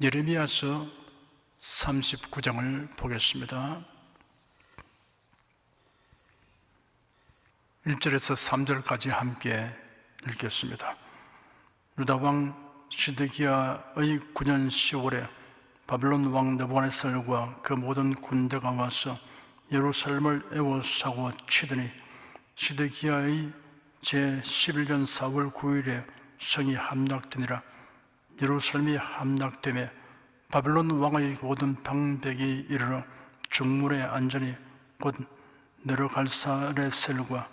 예레미야서 39장을 보겠습니다. 1절에서 3절까지 함께 읽겠습니다. 유다 왕 시드기야의 9년 10월에 바벨론 왕 느부갓네살과 그 모든 군대가 와서 예루살렘을 에워싸고 치더니 시드기야의 제 11년 4월 9일에 성이 함락되니라 예루살렘이 함락되매 바벨론 왕의 모든 방백이 이르러 중물에 안전히 곧 네르갈사레 셀과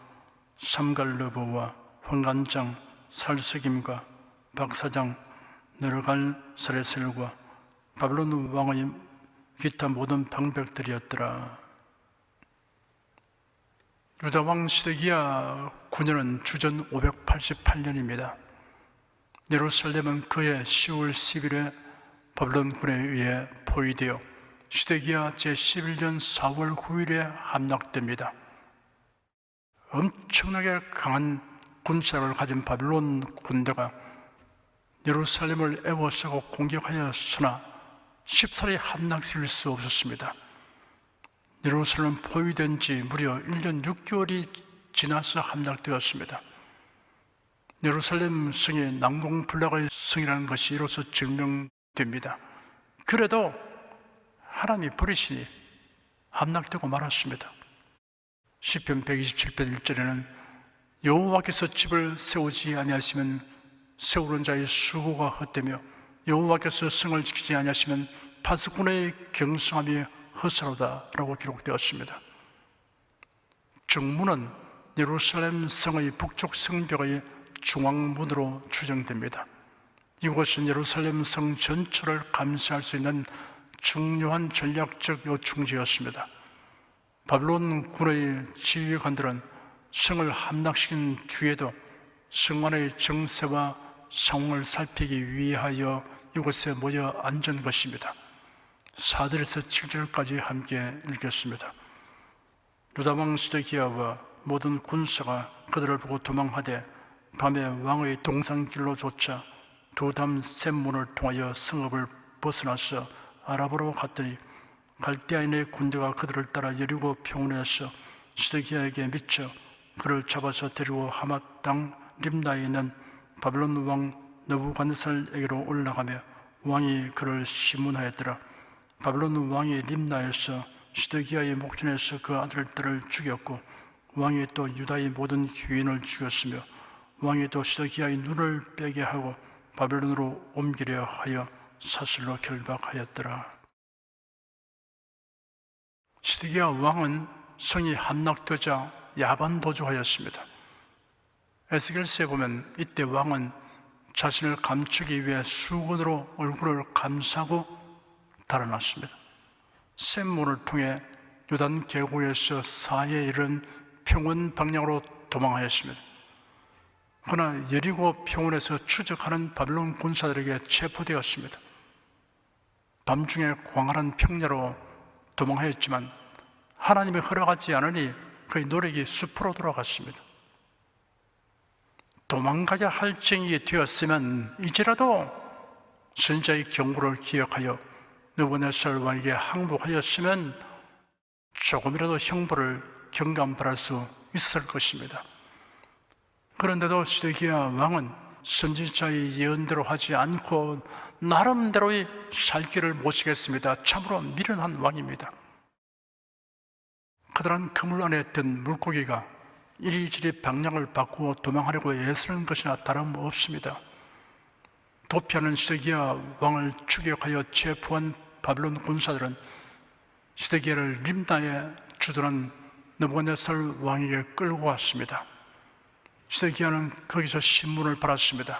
삼갈르보와 황관장 살스김과 박사장 네르갈사레 셀과 바벨론 왕의 기타 모든 방백들이었더라. 유다 왕 시드기야 9년은 주전 588년입니다. 예루살렘은 그해 10월 10일에 바벨론군에 의해 포위되어 시대기야 제11년 4월 9일에 함락됩니다. 엄청나게 강한 군사를 가진 바벨론 군대가 예루살렘을 에워싸고 공격하였으나 쉽사리 함락시킬 수 없었습니다. 예루살렘 포위된 지 무려 1년 6개월이 지나서 함락되었습니다. 예루살렘 성이 낭봉불락의 성이라는 것이 이로써 증명됩니다. 그래도 하나님이 버리시니 함락되고 말았습니다. 시편 127편 1절에는 여호와께서 집을 세우지 아니하시면 세우는 자의 수고가 헛되며 여호와께서 성을 지키지 아니하시면 파수꾼의 경성함이 헛사로다라고 기록되었습니다. 중문은 예루살렘 성의 북쪽 성벽의 중앙문으로 추정됩니다. 이곳은 예루살렘 성 전체를 감시할 수 있는 중요한 전략적 요충지였습니다. 바벨론 군의 지휘관들은 성을 함락시킨 뒤에도 성 안의 정세와 상황을 살피기 위하여 이곳에 모여 앉은 것입니다. 4절에서 7절까지 함께 읽겠습니다. 유다왕 시드기야와 모든 군사가 그들을 보고 도망하되 밤에 왕의 동산길로 쫓아 두담 샘문을 통하여 성읍을 벗어나서 아랍으로 갔더니 갈대아인의 군대가 그들을 따라 여리고 평원에서 시드기야에게 미쳐 그를 잡아서 데리고 하맛 땅 림나에 있는 바벨론 왕 느부갓네살에게로 올라가며 왕이 그를 시문하였더라. 바벨론 왕이 림나에서 시드기야의 목전에서 그 아들들을 죽였고 왕이 또 유다의 모든 귀인을 죽였으며 왕이 또 시드기야의 눈을 빼게 하고 바벨론으로 옮기려 하여 사슬로 결박하였더라. 시드기야 왕은 성이 함락되자 야반 도주하였습니다. 에스겔서에 보면 이때 왕은 자신을 감추기 위해 수건으로 얼굴을 감싸고 달아났습니다. 샘문을 통해 요단 계곡에서 사해 이른 평원 방향으로 도망하였습니다. 그러나 여리고 평원에서 추적하는 바벨론 군사들에게 체포되었습니다. 밤중에 광활한 평야로 도망하였지만 하나님이 허락하지 않으니 그의 노력이 숲으로 돌아갔습니다. 도망가야 할 쟁이 되었으면 이제라도 선자의 경고를 기억하여 느부갓네살 왕에게 항복하였으면 조금이라도 형벌을 경감받을 수 있었을 것입니다. 그런데도 시드기야 왕은 선지자의 예언대로 하지 않고 나름대로의 살 길을 모시겠습니다. 참으로 미련한 왕입니다. 그들은 그물 안에 있던 물고기가 이리저리 방향을 바꾸어 도망하려고 애쓰는 것이나 다름없습니다. 도피하는 시드기야 왕을 추격하여 체포한 바벨론 군사들은 시드기야를 림나에 주둔한 느부갓네살 왕에게 끌고 왔습니다. 시드기야는 거기서 신문을 받았습니다.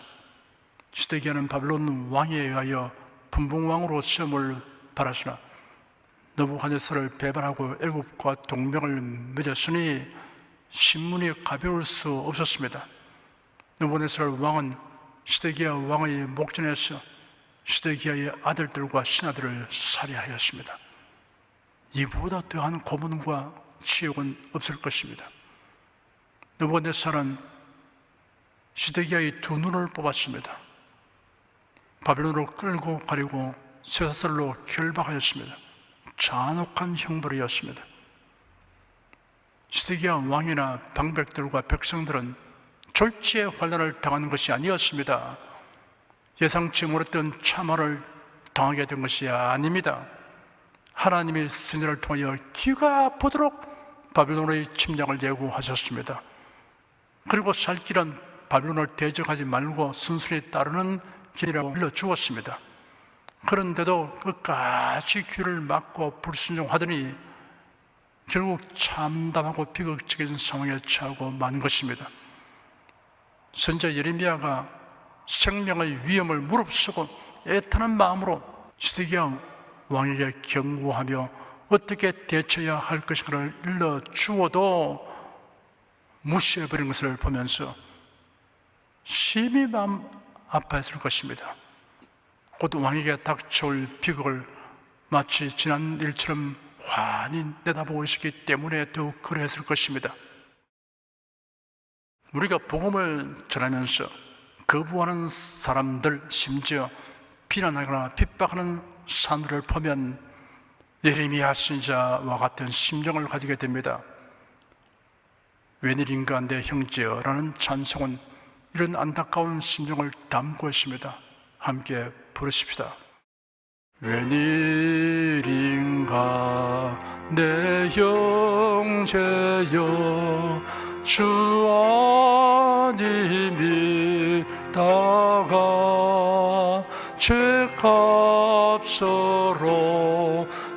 시드기야는 바벨론 왕에 의하여 분봉왕으로 시험을 받았으나 느부갓네살을 배반하고 애굽과 동맹을 맺었으니 신문이 가벼울 수 없었습니다. 느부갓네살 왕은 시드기야 왕의 목전에서 시드기야의 아들들과 신하들을 살해하였습니다. 이보다 더한 고문과 치욕은 없을 것입니다. 느부갓네살은 시드기야의 두 눈을 뽑았습니다. 바벨론으로 끌고 가려고 쇠사슬로 결박하였습니다. 잔혹한 형벌이었습니다. 시드기야 왕이나 방백들과 백성들은 졸지의 환란을 당하는 것이 아니었습니다. 예상치 못했던 참화를 당하게 된 것이 아닙니다. 하나님이 스녀를 통하여 귀가 아프도록 바빌론의 침략을 예고하셨습니다. 그리고 살 길은 바빌론을 대적하지 말고 순순히 따르는 길이라고 알려주었습니다. 그런데도 끝까지 귀를 막고 불순종하더니 결국 참담하고 비극적인 상황에 처하고 만 것입니다. 선자 예레미야가 생명의 위험을 무릅쓰고 애타는 마음으로 시드기야 왕에게 경고하며 어떻게 대처해야 할 것인가를 일러 주어도 무시해버린 것을 보면서 심히 마음 아파했을 것입니다. 곧 왕에게 닥쳐올 비극을 마치 지난 일처럼 환히 내다보고 있었기 때문에 더욱 그러했을 것입니다. 우리가 복음을 전하면서 거부하는 사람들, 심지어 비난하거나 핍박하는 사람들을 보면 예레미야 신자와 같은 심정을 가지게 됩니다. 웬일인가 내 형제여라는 찬송은 이런 안타까운 심정을 담고 있습니다. 함께 부르십시다. 웬일인가 내 형제여 주 아님이 다가 죄값으로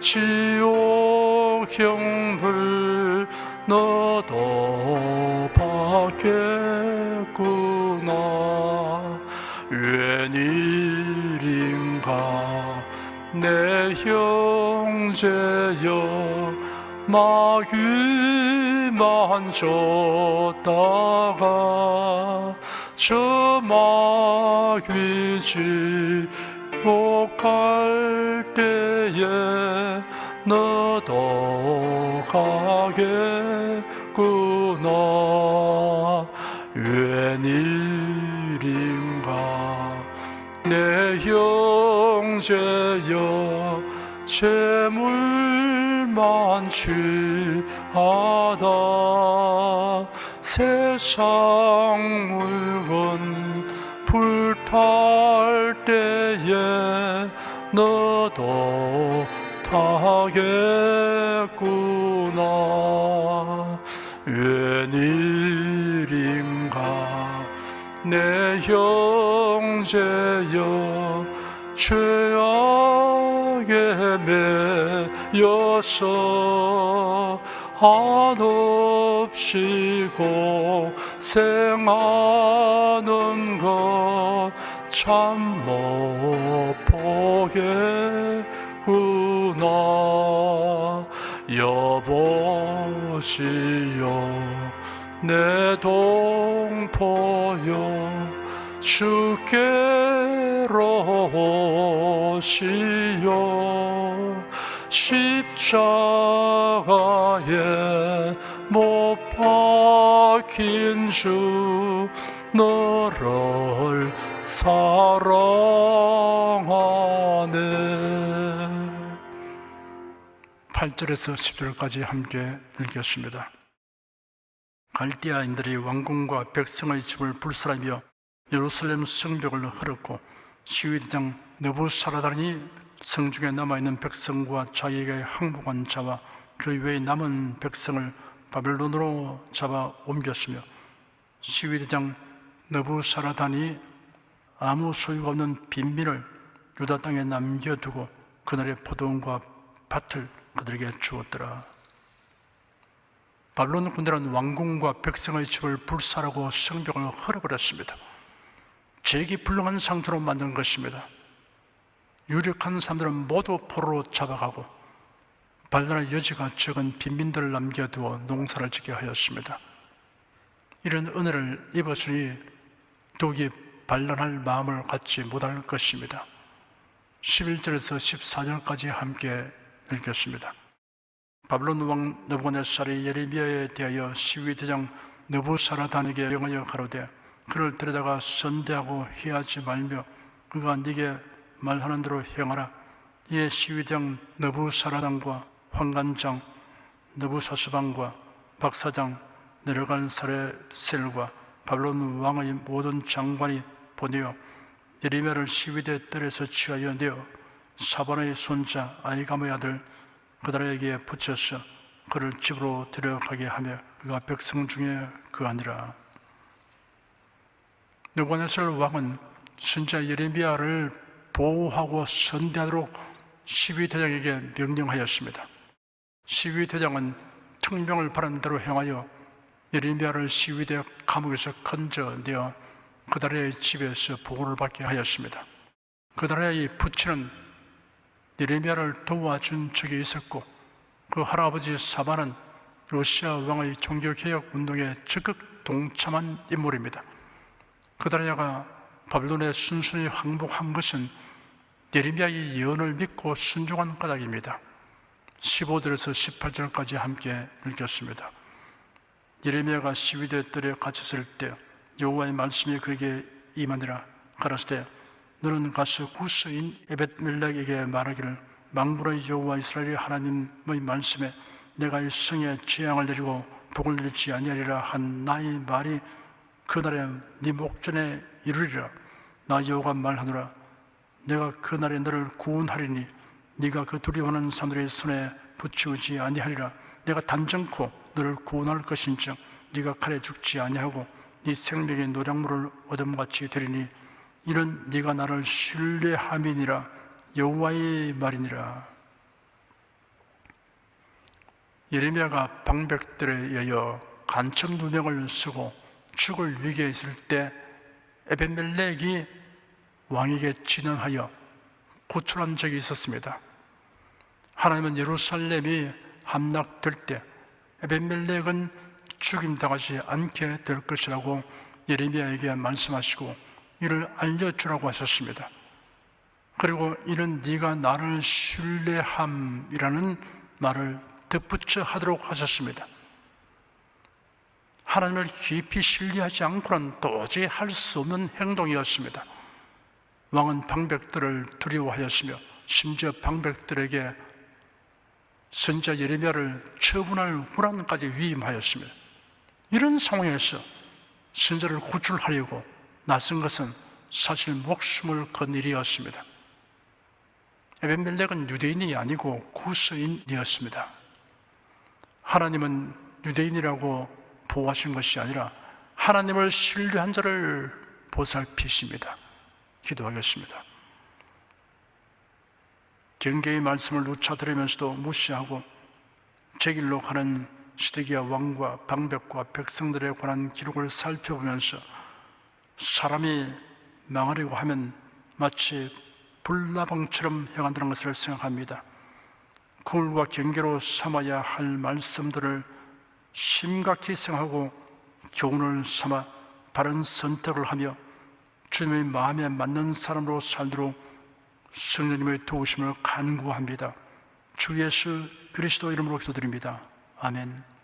지옥 형불 너도 받겠 일인가? 내 형제여 마귀만 줬다가 저 마귀 지옥 갈 때에 너도 가겠 형제여 재물 만 취하다. 세상 물건 불탈 때에 너도 타겠구나. 웬일인가? 내 형제여 죄 여서 한없이 고생하는 것 참 못 보겠구나. 여보시여 내 동포여 주께로 오시오 십자가에 못 박힌 주 너를 사랑하네 8절에서 10절까지 함께 읽겠습니다. 갈대아인들이 왕궁과 백성의 집을 불살하며 예루살렘 성벽을 헐었고 시위대장 느부사라단이 성중에 남아있는 백성과 자기에게 항복한 자와 그 외의 남은 백성을 바벨론으로 잡아 옮겼으며 시위대장 느부사라단이 아무 소유가 없는 빈민을 유다 땅에 남겨두고 그날의 포도원과 밭을 그들에게 주었더라. 바벨론 군대는 왕궁과 백성의 집을 불살하고 성벽을 헐어버렸습니다. 재기불능한 상태로 만든 것입니다. 유력한 사람들은 모두 포로로 잡아가고 발랄의 여지가 적은 빈민들을 남겨두어 농사를 짓게 하였습니다. 이런 은혜를 입었으니 독이 반란할 마음을 갖지 못할 것입니다. 11절에서 14절까지 함께 읽겠습니다. 바벨론 왕 느부갓네살이 예레미야에 대하여 시위대장 느부사라단에게 명하여 가로되 그를 데려다가 선대하고 해하지 말며 그가 네게 말하는 대로 행하라. 이에 시위대장 너부사라당과 황관장 너부사수방과 박사장 내려간 사레셀과 바벨론 왕의 모든 장관이 보내어 예레미야를 시위대 뜰에서 취하여 내어 사반의 손자 아이감의 아들 그다라에게 붙여서 그를 집으로 데려가게 하며 그가 백성 중에 그 아니라. 느부갓네살 왕은 선자 예레미야를 보호하고 선대하도록 시위대장에게 명령하였습니다. 시위대장은 특명을 바른 대로 행하여 예레미야를 시위대 감옥에서 건져내어 그다라의 집에서 보호를 받게 하였습니다. 그다라의 부친은 예레미야를 도와준 적이 있었고 그 할아버지 사바는 러시아 왕의 종교개혁 운동에 적극 동참한 인물입니다. 그다라야가 바빌론에 순순히 항복한 것은 예레미야의 예언을 믿고 순종한 까닭입니다. 15절에서 18절까지 함께 읽겠습니다. 예레미야가 시위대 뜰에 갇혔을 때 여호와의 말씀이 그에게 임하니라 가라사대 너는 가서 구스인 에벳멜렉에게 말하기를 망군의 여호와 이스라엘의 하나님의 말씀에 내가 이 성에 재앙을 내리고 복을 내리지 아니하리라 한 나의 말이 그날에 네 목전에 이르리라 나 여호가 말하노라 내가 그날에 너를 구원하리니 네가 그 두려워하는 사람들의 손에 붙이우지 아니하리라. 내가 단정코 너를 구원할 것인즉 네가 칼에 죽지 아니하고 네 생명의 노량물을 얻음같이 되리니 이는 네가 나를 신뢰함이니라. 여호와의 말이니라. 예레미야가 방백들에 의하여 간첩 누명을 쓰고 죽을 위기에 있을 때 에벤멜렉이 왕에게 진언하여 구출한 적이 있었습니다. 하나님은 예루살렘이 함락될 때 에벤멜렉은 죽임당하지 않게 될 것이라고 예레미야에게 말씀하시고 이를 알려주라고 하셨습니다. 그리고 이는 네가 나를 신뢰함이라는 말을 덧붙여 하도록 하셨습니다. 하나님을 깊이 신뢰하지 않고는 도저히 할 수 없는 행동이었습니다. 왕은 방백들을 두려워하였으며 심지어 방백들에게 선자 예레미야를 처분할 훈안까지 위임하였습니다. 이런 상황에서 선자를 구출하려고 나선 것은 사실 목숨을 건 일이었습니다. 에벤멜렉은 유대인이 아니고 구스인이었습니다. 하나님은 유대인이라고 보호하신 것이 아니라 하나님을 신뢰한 자를 보살피십니다. 기도하겠습니다. 경계의 말씀을 누차 들으면서도 무시하고 제 길로 가는 시드기야 왕과 방백과 백성들에 관한 기록을 살펴보면서 사람이 망하려고 하면 마치 불나방처럼 행한다는 것을 생각합니다. 거울과 경계로 삼아야 할 말씀들을 심각히 생각하고 교훈을 삼아 바른 선택을 하며 주님의 마음에 맞는 사람으로 살도록 성령님의 도우심을 간구합니다. 주 예수 그리스도 이름으로 기도드립니다. 아멘.